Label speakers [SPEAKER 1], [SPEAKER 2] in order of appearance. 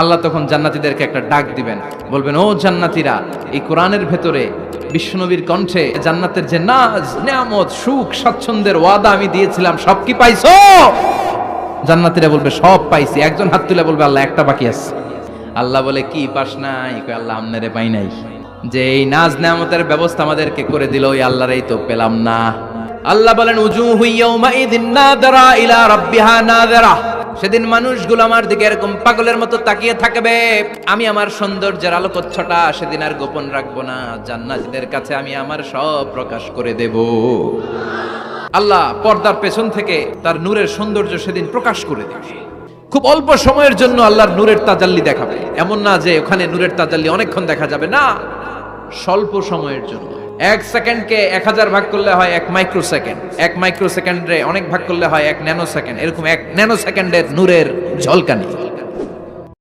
[SPEAKER 1] আল্লাহ তখন জান্নাতীদেরকে একটা ডাক দিবেন। বলবেন, ও জান্নাতীরা, এই কোরআনের ভেতরে বিশ্বনবীর কণ্ঠে জান্নাতের যে নাজ, নিয়ামত, সুখ, স্বাচ্ছন্দ্যের ওয়াদা আমি দিয়েছিলাম, সব কি পাইছো? জান্নাতীরা বলবে, সব পাইছি। একজন হাত তুলে বলবে, আল্লাহ, একটা বাকি আছে। আল্লাহ বলে, কি পাস নাই? আল্লাহ, আমনেরে পাই নাই। যে এই নাজ, নেয়ামতের ব্যবস্থা আমাদেরকে করে দিল, ওই আল্লাহর এই তো পেলাম না। আল্লাহ বলেন উজু নাদারা ইলা রাব্বিহা নাদারা সেদিন মানুষগুলো আমার দিকে এরকম পাগলের মতো তাকিয়ে থাকবে। আমি আমার সৌন্দর্যের আলোকচ্ছটা সেদিন আর গোপন রাখব না। জান্নাতীদের কাছে আমি আমার সব প্রকাশ করে দেব। আল্লাহ পর্দার পেছন থেকে তার নূরের সৌন্দর্য সেদিন প্রকাশ করে দেবে। খুব অল্প সময়ের জন্য আল্লাহর নূরের তাজাল্লি দেখাবে। এমন না যে ওখানে নূরের তাজাল্লি অনেকক্ষণ দেখা যাবে না, স্বল্প সময়ের জন্য। এক সেকেন্ডকে এক হাজার ভাগ করলে হয় এক মাইক্রো সেকেন্ড এক মাইক্রো সেকেন্ডে অনেক ভাগ করলে হয় এক ন্যানো সেকেন্ড এরকম এক ন্যানো সেকেন্ডের নূরের ঝলকানি।